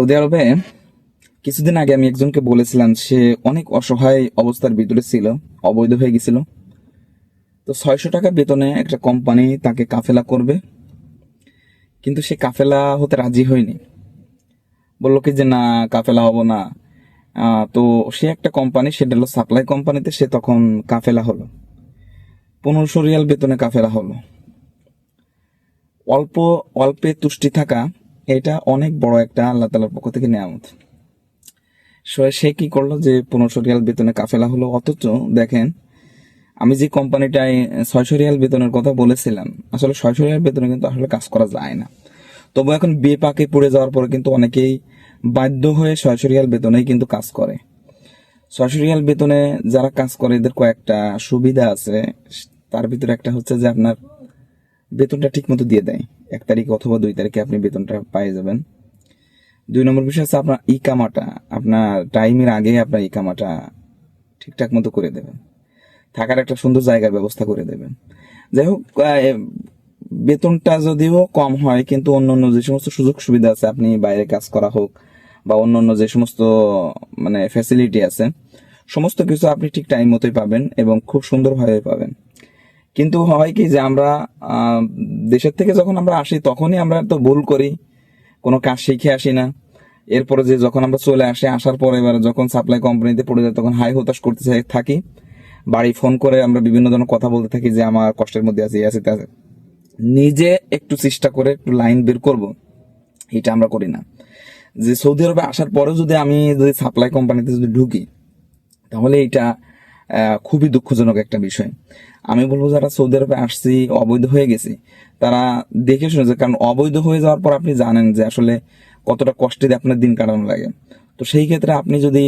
Saudi আরবে কিছুদিন আগে আমি একজনকে বলেছিলাম, সে অনেক অসহায় অবস্থার ভিতরে ছিল, অবৈধ হয়ে গেছিল। তো ছয়শো টাকা বেতনে একটা কোম্পানি তাকে কাফেলা করবে। কিন্তু সে কাফেলা হতে রাজি হয়নি। বলল কি যে, না, কাফেলা হব না। তো সে একটা কোম্পানি সেটা হলো সাপ্লাই কোম্পানিতে, সে তখন কাফেলা হলো। পনেরোশো রিয়াল বেতনে কাফেলা হলো। অল্প, অল্পে তুষ্টি থাকা এটা অনেক বড় একটা আল্লাহ তালার পক্ষ থেকে নেয়ামত। সো কি করল যে পনেরোশো রিয়াল বেতনে কাফেলা হলো? অথচ দেখেন, আমি যে কোম্পানিটায় ছয়শো রিয়াল বেতনের কথা বলেছিলাম, আসলে ছয়শো রিয়াল বেতনে কিন্তু আসলে কাজ করা যায় না। তবু এখন বেপাকে পড়ে যাওয়ার পরে কিন্তু অনেকেই বাধ্য হয়ে ছয়শো রিয়াল বেতনেই কিন্তু কাজ করে। ছয়শো রিয়াল বেতনে যারা কাজ করে, এদের কয়েকটা সুবিধা আছে। তার ভিতরে একটা হচ্ছে যে আপনার বেতনটা ঠিক মতো দিয়ে দেয়। এক তারিখ অথবা দুই তারিখে আপনি বেতনটা পেয়ে যাবেন। দুই নম্বর বিষয় হচ্ছে আপনার ই কামাটা। আপনার টাইমের আগে আপনার ই কামাটা ঠিকঠাক মতো করে দেবেন। থাকার একটা সুন্দর জায়গার ব্যবস্থা করে দেবেন। যাই হোক বেতনটা যদিও কম হয়, কিন্তু অন্য অন্য যে সমস্ত সুযোগ সুবিধা আছে, আপনি বাইরে কাজ করা হোক বা অন্য অন্য যে সমস্ত মানে ফ্যাসিলিটি আছে, সমস্ত কিছু আপনি ঠিক টাইম মতোই পাবেন এবং খুব সুন্দরভাবে পাবেন। কিন্তু হয় কি যে আমরা দেশের থেকে যখন আমরা আসি তখনই আমরা তো ভুল করি, কোনো কাজ শিখে আসি না। এরপরে যে যখন আমরা চলে আসি, আসার পরে এবার যখন সাপ্লাই কোম্পানিতে পড়ে যায় তখন হাই হতাশ করতে থাকি। বাড়ি ফোন করে আমরা বিভিন্ন ধরনের কথা বলতে থাকি যে, আমার কষ্টের মধ্যে আছে আছে তা। নিজে একটু চেষ্টা করে একটু লাইন বের করব। এটা আমরা করি না। যে সৌদি আরবে আসার পরেও যদি আমি যদি সাপ্লাই কোম্পানিতে যদি ঢুকি, তাহলে এটা খুবই দুঃখজনক একটা বিষয়। আমি বলব যারা সৌদি আরবে আসছি, অবৈধ হয়ে গেছি, তারা দেখে শুনেছে কারণ অবৈধ হয়ে যাওয়ার পর আপনি জানেন যে আসলে কতটা কষ্টে আপনার দিন কাটানো লাগে। তো সেই ক্ষেত্রে আপনি যদি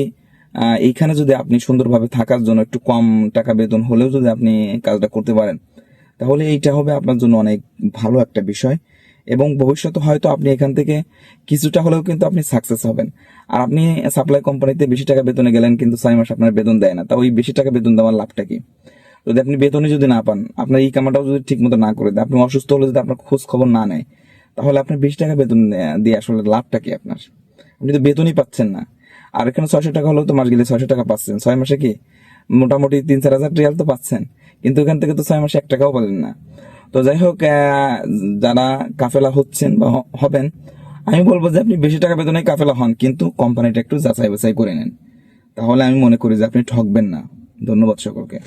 এইখানে যদি আপনি সুন্দরভাবে থাকার জন্য একটু কম টাকা বেতন হলেও যদি আপনি কাজটা করতে পারেন, তাহলে এইটা হবে আপনার জন্য অনেক ভালো একটা বিষয়। এবং ভবিষ্যতে হয়তো আপনি এখান থেকে কিছুটা হলেও কিন্তু আপনি সাকসেস হবেন। আর আপনি সাপ্লাই কোম্পানিতে বেশি টাকা বেতনে গেলেন কিন্তু ছয় মাস আপনার বেতন দেয় না। তা ওই বেশি টাকা বেতন দেওয়ার লাভটা কি? যদি আপনি বেতনে যদি না পান, আপনার এই কামাটাও যদি ঠিক মতো না করে দেয়, আপনি অসুস্থ হলে যদি আপনার খোঁজ খবর না নেয়, তাহলে আপনার বেশি টাকা বেতন দিয়ে আসলে লাভটা কি আপনার? আপনি তো বেতনই পাচ্ছেন না। আর এখানে ছয়শো টাকা হলেও তো মাস গেলে ছয়শো টাকা পাচ্ছেন। ছয় মাসে কি? মোটামুটি তিন চার হাজার রিয়াল তো পাচ্ছেন। কিন্তু এখান থেকে তো ছয় মাসে এক টাকাও পাবেন না। তো যাই হোক যারা কাফেলা হচ্ছেন বা হবেন, আমি বলব যে আপনি বেশি টাকা বেতনে কাফেলা হন, কিন্তু কোম্পানিটা একটু যাচাই বাছাই করে নেন। তাহলে আমি মনে করি যে আপনি ঠকবেন না। ধন্যবাদ সকলকে।